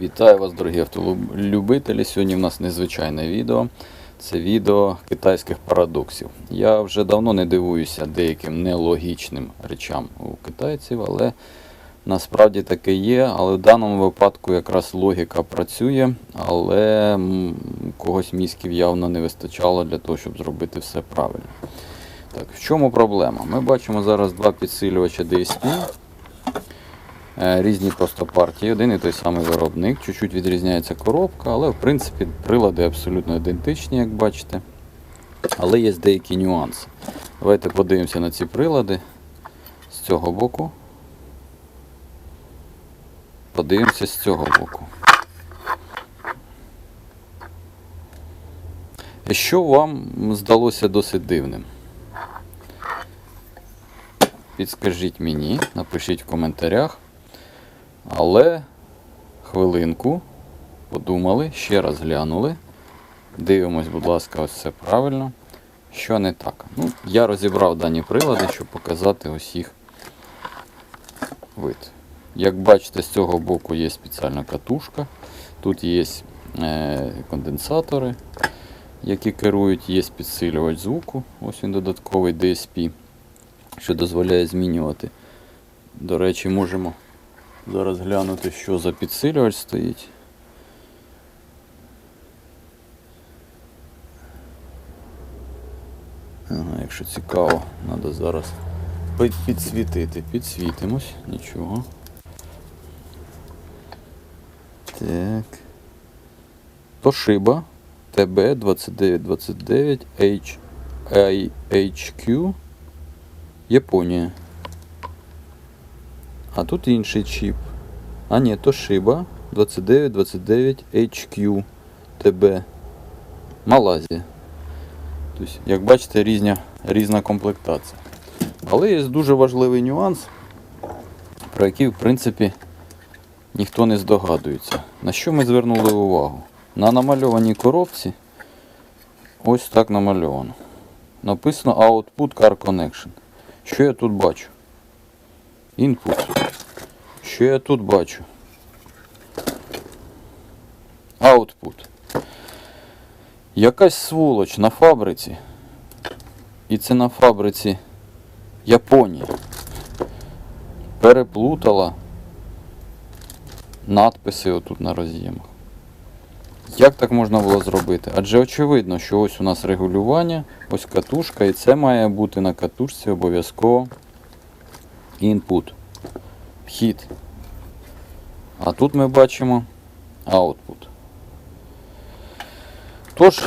Вітаю вас, дорогі автолюбителі. Сьогодні в нас незвичайне відео. Це відео китайських парадоксів. Я вже давно не дивуюся деяким нелогічним речам у китайців, але насправді таке є. Але в даному випадку якраз логіка працює, але когось мізків явно не вистачало для того, щоб зробити все правильно. Так, в чому проблема? Ми бачимо зараз два підсилювача DSP. Е, Різні просто партії, один і той самий виробник. Чуть-чуть відрізняється коробка, але в принципі прилади абсолютно ідентичні, як бачите. Але є деякі нюанси. Давайте подивимося на ці прилади з цього боку. Подивимося з цього боку. Що вам здалося досить дивним? Підскажіть мені, напишіть в коментарях. Але хвилинку подумали, ще раз глянули. Дивимось, будь ласка, ось все правильно. Що не так. Ну, я розібрав дані прилади, щоб показати їх вид. Як бачите, з цього боку є спеціальна катушка. Тут є е, конденсатори, які керують, є підсилювач звуку. Ось він додатковий DSP, що дозволяє змінювати. До речі, можемо зараз глянути, що за підсилювач стоїть. Якщо цікаво, треба зараз підсвітити. Підсвітимось, нічого. Так. Toshiba TB2929 H HQ Японія. А тут інший чіп. А ні, Toshiba 2929 HQ TB. Малайзія. Тобто, як бачите, різня, різна комплектація. Але є дуже важливий нюанс, про який, в принципі, ніхто не здогадується. На що ми звернули увагу? На намальованій коробці ось так намальовано. Написано Output Car Connection. Що я тут бачу? Input. Що я тут бачу? Output. Якась сволоч на фабриці. І це на фабриці Японії. Переплутала надписи отут на роз'ємах. Як так можна було зробити? Адже очевидно, що ось у нас регулювання, ось катушка, і це має бути на катушці обов'язково input, вхід. А тут ми бачимо output. Тож,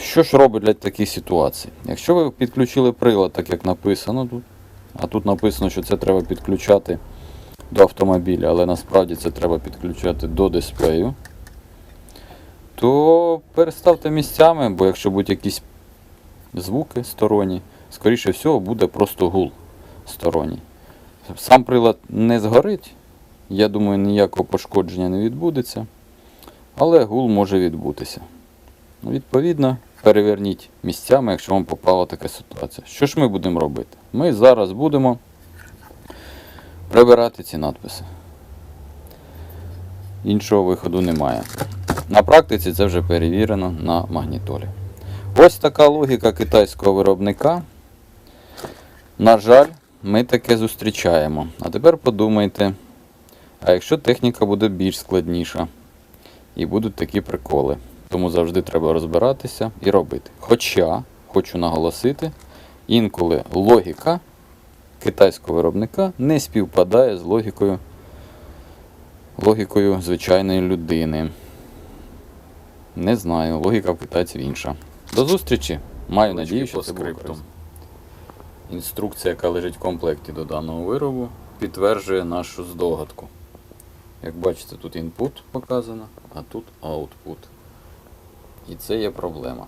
що ж робить для таких ситуацій? Якщо ви підключили прилад, так як написано тут, а тут написано, що це треба підключати до автомобіля, але насправді це треба підключати до дисплею, то переставте місцями, бо якщо будуть якісь звуки сторонні, скоріше всього буде просто гул сторонній. Сам прилад не згорить, я думаю, ніякого пошкодження не відбудеться, але гул може відбутися. Ну, Відповідно, переверніть місцями, якщо вам попала така ситуація. Що ж ми будемо робити? Ми зараз будемо прибирати ці надписи. Іншого виходу немає. На практиці це вже перевірено на магнітолі. Ось така логіка китайського виробника. На жаль, ми таке зустрічаємо. А тепер подумайте, а якщо техніка буде більш складніша і будуть такі приколи. Тому завжди треба розбиратися і робити. Хоча, хочу наголосити, інколи логіка китайського виробника не співпадає з логікою, логікою звичайної людини. Не знаю, логіка в китайців інша. До зустрічі. Маю надію, що це було корисно. Інструкція, яка лежить в комплекті до даного виробу, підтверджує нашу здогадку. Як бачите, тут input показано, а тут output. І це є проблема.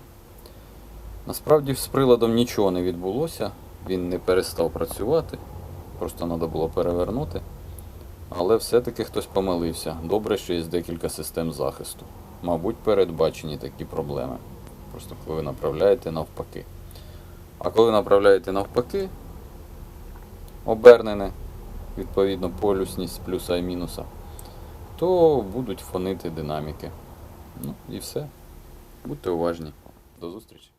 Насправді з приладом нічого не відбулося, він не перестав працювати, просто треба було перевернути. Але все-таки хтось помилився. Добре, що є декілька систем захисту. Мабуть, передбачені такі проблеми. Просто коли ви направляєте навпаки. А коли направляєте навпаки, обернене, відповідно, полюсність плюса і мінуса, то будуть фонити динаміки. Ну і все. Будьте уважні. До зустрічі.